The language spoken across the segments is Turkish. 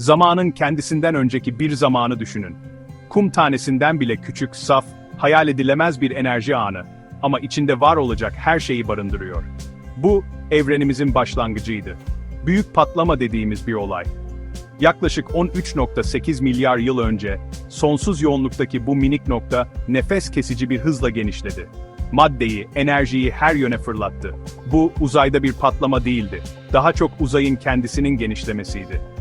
Zamanın kendisinden önceki bir zamanı düşünün. Kum tanesinden bile küçük, saf, hayal edilemez bir enerji anı ama içinde var olacak her şeyi barındırıyor. Bu, evrenimizin başlangıcıydı. Büyük patlama dediğimiz bir olay. Yaklaşık 13.8 milyar yıl önce, sonsuz yoğunluktaki bu minik nokta, nefes kesici bir hızla genişledi. Maddeyi, enerjiyi her yöne fırlattı. Bu, uzayda bir patlama değildi. Daha çok uzayın kendisinin genişlemesiydi.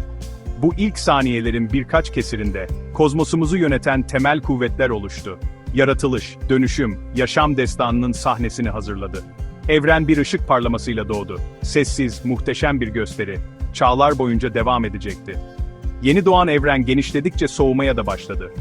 Bu ilk saniyelerin birkaç kesirinde, kozmosumuzu yöneten temel kuvvetler oluştu. Yaratılış, dönüşüm, yaşam destanının sahnesini hazırladı. Evren bir ışık parlamasıyla doğdu. Sessiz, muhteşem bir gösteri. Çağlar boyunca devam edecekti. Yeni doğan evren genişledikçe soğumaya da başladı.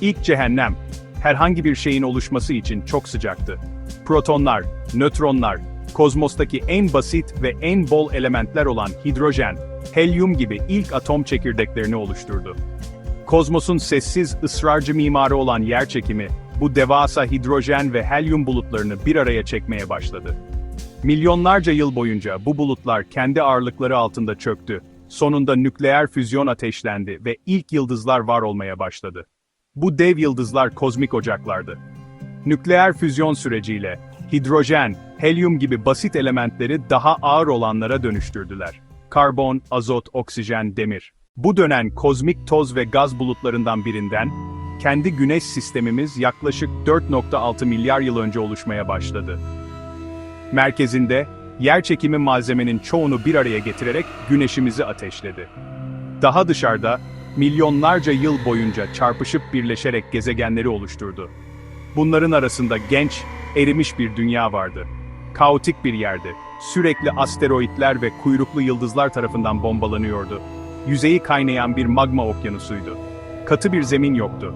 İlk cehennem, herhangi bir şeyin oluşması için çok sıcaktı. Protonlar, nötronlar, kozmostaki en basit ve en bol elementler olan hidrojen, helyum gibi ilk atom çekirdeklerini oluşturdu. Kozmosun sessiz, ısrarcı mimarı olan yerçekimi, bu devasa hidrojen ve helyum bulutlarını bir araya çekmeye başladı. Milyonlarca yıl boyunca bu bulutlar kendi ağırlıkları altında çöktü. Sonunda nükleer füzyon ateşlendi ve ilk yıldızlar var olmaya başladı. Bu dev yıldızlar kozmik ocaklardı. Nükleer füzyon süreciyle hidrojen, helyum gibi basit elementleri daha ağır olanlara dönüştürdüler. Karbon, azot, oksijen, demir. Bu dönen kozmik toz ve gaz bulutlarından birinden, kendi güneş sistemimiz yaklaşık 4.6 milyar yıl önce oluşmaya başladı. Merkezinde, yerçekimi malzemenin çoğunu bir araya getirerek güneşimizi ateşledi. Daha dışarıda, milyonlarca yıl boyunca çarpışıp birleşerek gezegenleri oluşturdu. Bunların arasında genç, erimiş bir dünya vardı. Kaotik bir yerdi. Sürekli asteroitler ve kuyruklu yıldızlar tarafından bombalanıyordu. Yüzeyi kaynayan bir magma okyanusuydu. Katı bir zemin yoktu.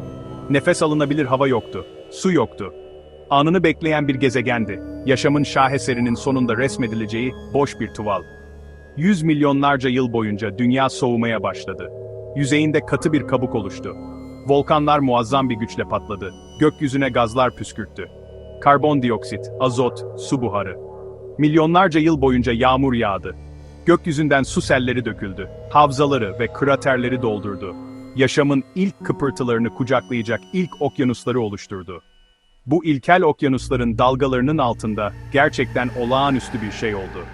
Nefes alınabilir hava yoktu. Su yoktu. Anını bekleyen bir gezegendi. Yaşamın şaheserinin sonunda resmedileceği boş bir tuval. Yüz milyonlarca yıl boyunca dünya soğumaya başladı. Yüzeyinde katı bir kabuk oluştu. Volkanlar muazzam bir güçle patladı. Gökyüzüne gazlar püskürttü. Karbondioksit, azot, su buharı. Milyonlarca yıl boyunca yağmur yağdı. Gökyüzünden su selleri döküldü. Havzaları ve kraterleri doldurdu. Yaşamın ilk kıpırtılarını kucaklayacak ilk okyanusları oluşturdu. Bu ilkel okyanusların dalgalarının altında gerçekten olağanüstü bir şey oldu.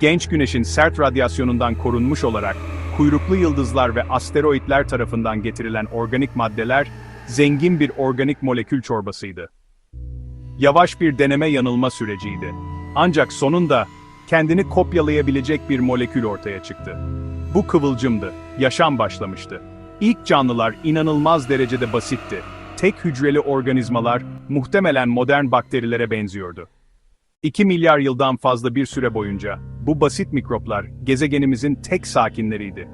Genç güneşin sert radyasyonundan korunmuş olarak, kuyruklu yıldızlar ve asteroitler tarafından getirilen organik maddeler, zengin bir organik molekül çorbasıydı. Yavaş bir deneme yanılma süreciydi. Ancak sonunda, kendini kopyalayabilecek bir molekül ortaya çıktı. Bu kıvılcımdı, yaşam başlamıştı. İlk canlılar inanılmaz derecede basitti. Tek hücreli organizmalar, muhtemelen modern bakterilere benziyordu. 2 milyar yıldan fazla bir süre boyunca, bu basit mikroplar, gezegenimizin tek sakinleriydi.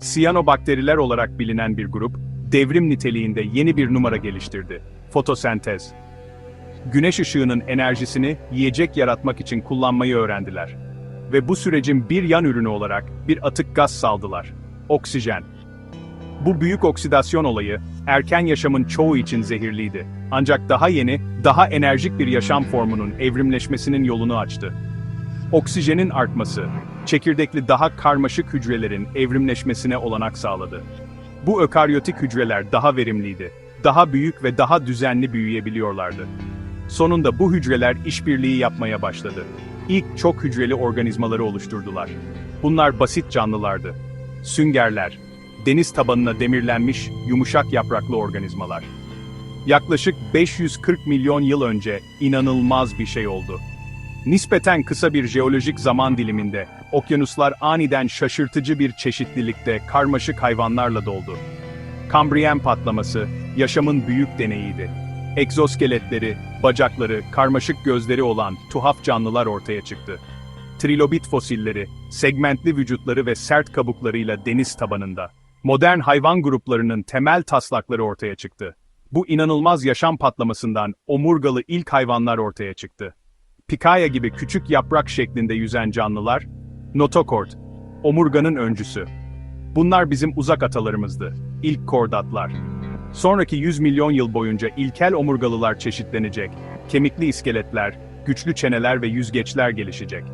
Siyanobakteriler olarak bilinen bir grup, devrim niteliğinde yeni bir numara geliştirdi. Fotosentez. Güneş ışığının enerjisini yiyecek yaratmak için kullanmayı öğrendiler. Ve bu sürecin bir yan ürünü olarak bir atık gaz saldılar. Oksijen. Bu büyük oksidasyon olayı, erken yaşamın çoğu için zehirliydi. Ancak daha yeni, daha enerjik bir yaşam formunun evrimleşmesinin yolunu açtı. Oksijenin artması, çekirdekli daha karmaşık hücrelerin evrimleşmesine olanak sağladı. Bu ökaryotik hücreler daha verimliydi, daha büyük ve daha düzenli büyüyebiliyorlardı. Sonunda bu hücreler işbirliği yapmaya başladı. İlk çok hücreli organizmaları oluşturdular. Bunlar basit canlılardı. Süngerler, deniz tabanına demirlenmiş, yumuşak yapraklı organizmalar. Yaklaşık 540 milyon yıl önce inanılmaz bir şey oldu. Nispeten kısa bir jeolojik zaman diliminde, okyanuslar aniden şaşırtıcı bir çeşitlilikte karmaşık hayvanlarla doldu. Kambriyen patlaması, yaşamın büyük deneyiydi. Egzoskeletleri, bacakları, karmaşık gözleri olan tuhaf canlılar ortaya çıktı. Trilobit fosilleri, segmentli vücutları ve sert kabuklarıyla deniz tabanında. Modern hayvan gruplarının temel taslakları ortaya çıktı. Bu inanılmaz yaşam patlamasından omurgalı ilk hayvanlar ortaya çıktı. Pikaya gibi küçük yaprak şeklinde yüzen canlılar, notokord, omurganın öncüsü. Bunlar bizim uzak atalarımızdı, ilk kordatlar. Sonraki 100 milyon yıl boyunca ilkel omurgalılar çeşitlenecek, kemikli iskeletler, güçlü çeneler ve yüzgeçler gelişecek.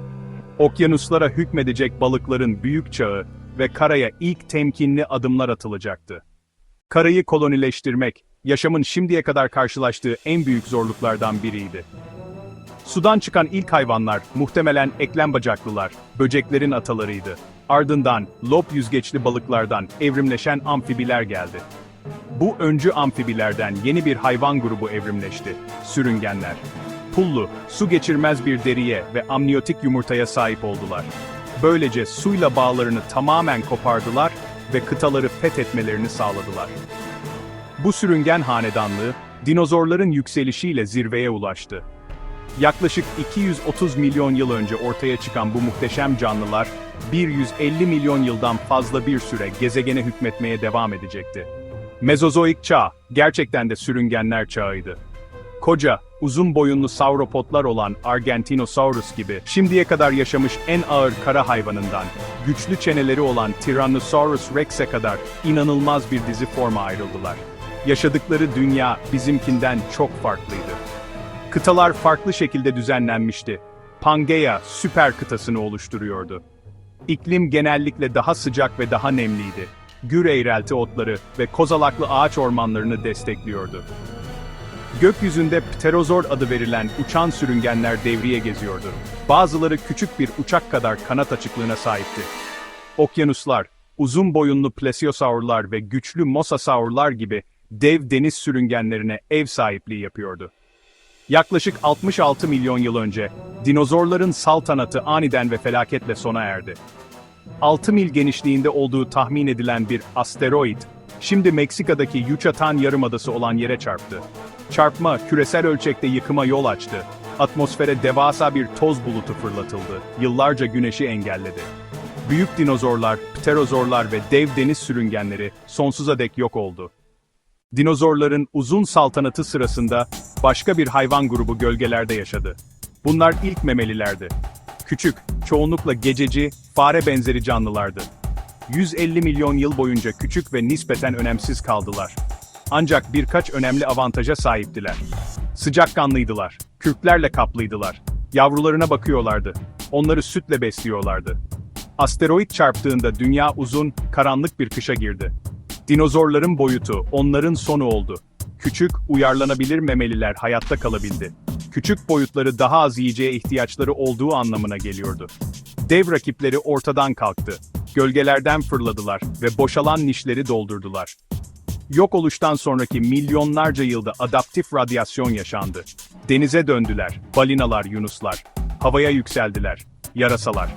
Okyanuslara hükmedecek balıkların büyük çağı, ve karaya ilk temkinli adımlar atılacaktı. Karayı kolonileştirmek, yaşamın şimdiye kadar karşılaştığı en büyük zorluklardan biriydi. Sudan çıkan ilk hayvanlar muhtemelen eklem bacaklılar, böceklerin atalarıydı. Ardından lob yüzgeçli balıklardan evrimleşen amfibiler geldi. Bu öncü amfibilerden yeni bir hayvan grubu evrimleşti, sürüngenler. Pullu, su geçirmez bir deriye ve amniyotik yumurtaya sahip oldular. Böylece suyla bağlarını tamamen kopardılar ve kıtaları fethetmelerini sağladılar. Bu sürüngen hanedanlığı, dinozorların yükselişiyle zirveye ulaştı. Yaklaşık 230 milyon yıl önce ortaya çıkan bu muhteşem canlılar, 150 milyon yıldan fazla bir süre gezegene hükmetmeye devam edecekti. Mezozoik çağ, gerçekten de sürüngenler çağıydı. Koca, uzun boyunlu sauropodlar olan Argentinosaurus gibi, şimdiye kadar yaşamış en ağır kara hayvanından, güçlü çeneleri olan Tyrannosaurus rex'e kadar inanılmaz bir dizi forma ayrıldılar. Yaşadıkları dünya bizimkinden çok farklıydı. Kıtalar farklı şekilde düzenlenmişti. Pangea süper kıtasını oluşturuyordu. İklim genellikle daha sıcak ve daha nemliydi. Gür eğrelti otları ve kozalaklı ağaç ormanlarını destekliyordu. Gökyüzünde pterozor adı verilen uçan sürüngenler devriye geziyordu. Bazıları küçük bir uçak kadar kanat açıklığına sahipti. Okyanuslar, uzun boyunlu plesiosaurlar ve güçlü mosasaurlar gibi dev deniz sürüngenlerine ev sahipliği yapıyordu. Yaklaşık 66 milyon yıl önce, dinozorların saltanatı aniden ve felaketle sona erdi. 6 mil genişliğinde olduğu tahmin edilen bir asteroid, şimdi Meksika'daki Yucatan Yarımadası olan yere çarptı. Çarpma, küresel ölçekte yıkıma yol açtı. Atmosfere devasa bir toz bulutu fırlatıldı. Yıllarca güneşi engelledi. Büyük dinozorlar, pterozorlar ve dev deniz sürüngenleri sonsuza dek yok oldu. Dinozorların uzun saltanatı sırasında başka bir hayvan grubu gölgelerde yaşadı. Bunlar ilk memelilerdi. Küçük, çoğunlukla gececi, fare benzeri canlılardı. 150 milyon yıl boyunca küçük ve nispeten önemsiz kaldılar. Ancak birkaç önemli avantaja sahiptiler. Sıcakkanlıydılar, kürklerle kaplıydılar, yavrularına bakıyorlardı, onları sütle besliyorlardı. Asteroid çarptığında dünya uzun, karanlık bir kışa girdi. Dinozorların boyutu onların sonu oldu. Küçük, uyarlanabilir memeliler hayatta kalabildi. Küçük boyutları daha az yiyeceğe ihtiyaçları olduğu anlamına geliyordu. Dev rakipleri ortadan kalktı. Gölgelerden fırladılar ve boşalan nişleri doldurdular. Yok oluştan sonraki milyonlarca yılda adaptif radyasyon yaşandı. Denize döndüler, balinalar, yunuslar. Havaya yükseldiler, yarasalar.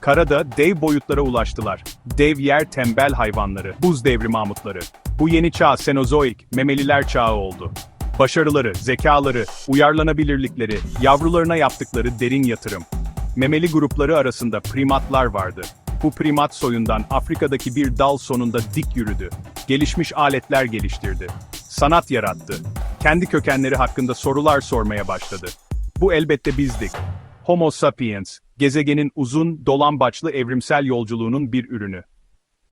Karada dev boyutlara ulaştılar. Dev yer tembel hayvanları, buz devri mamutları. Bu yeni çağ Senozoik, memeliler çağı oldu. Başarıları, zekaları, uyarlanabilirlikleri, yavrularına yaptıkları derin yatırım. Memeli grupları arasında primatlar vardı. Bu primat soyundan Afrika'daki bir dal sonunda dik yürüdü. Gelişmiş aletler geliştirdi. Sanat yarattı. Kendi kökenleri hakkında sorular sormaya başladı. Bu elbette bizdik. Homo sapiens, gezegenin uzun, dolambaçlı evrimsel yolculuğunun bir ürünü.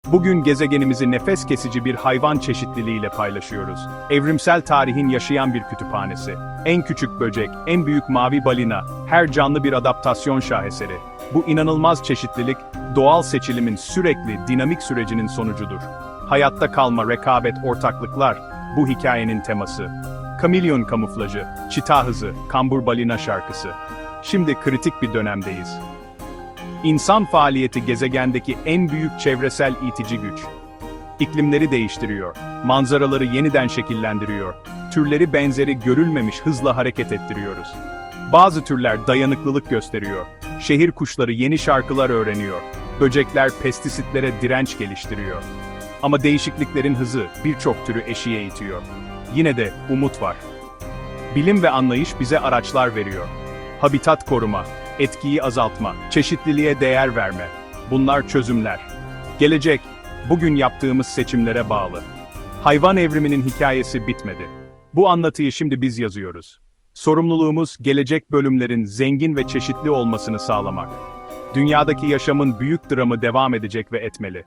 Bugün gezegenimizi nefes kesici bir hayvan çeşitliliğiyle paylaşıyoruz. Evrimsel tarihin yaşayan bir kütüphanesi. En küçük böcek, en büyük mavi balina, her canlı bir adaptasyon şaheseri. Bu inanılmaz çeşitlilik, doğal seçilimin sürekli dinamik sürecinin sonucudur. Hayatta kalma, rekabet, ortaklıklar, bu hikayenin teması. Kamilyon kamuflajı, çita hızı, kambur balina şarkısı. Şimdi kritik bir dönemdeyiz. İnsan faaliyeti gezegendeki en büyük çevresel itici güç. İklimleri değiştiriyor, manzaraları yeniden şekillendiriyor, türleri benzeri görülmemiş hızla hareket ettiriyoruz. Bazı türler dayanıklılık gösteriyor, şehir kuşları yeni şarkılar öğreniyor, böcekler pestisitlere direnç geliştiriyor. Ama değişikliklerin hızı birçok türü eşiğe itiyor. Yine de umut var. Bilim ve anlayış bize araçlar veriyor. Habitat koruma, etkiyi azaltma, çeşitliliğe değer verme. Bunlar çözümler. Gelecek, bugün yaptığımız seçimlere bağlı. Hayvan evriminin hikayesi bitmedi. Bu anlatıyı şimdi biz yazıyoruz. Sorumluluğumuz gelecek bölümlerin zengin ve çeşitli olmasını sağlamak. Dünyadaki yaşamın büyük dramı devam edecek ve etmeli.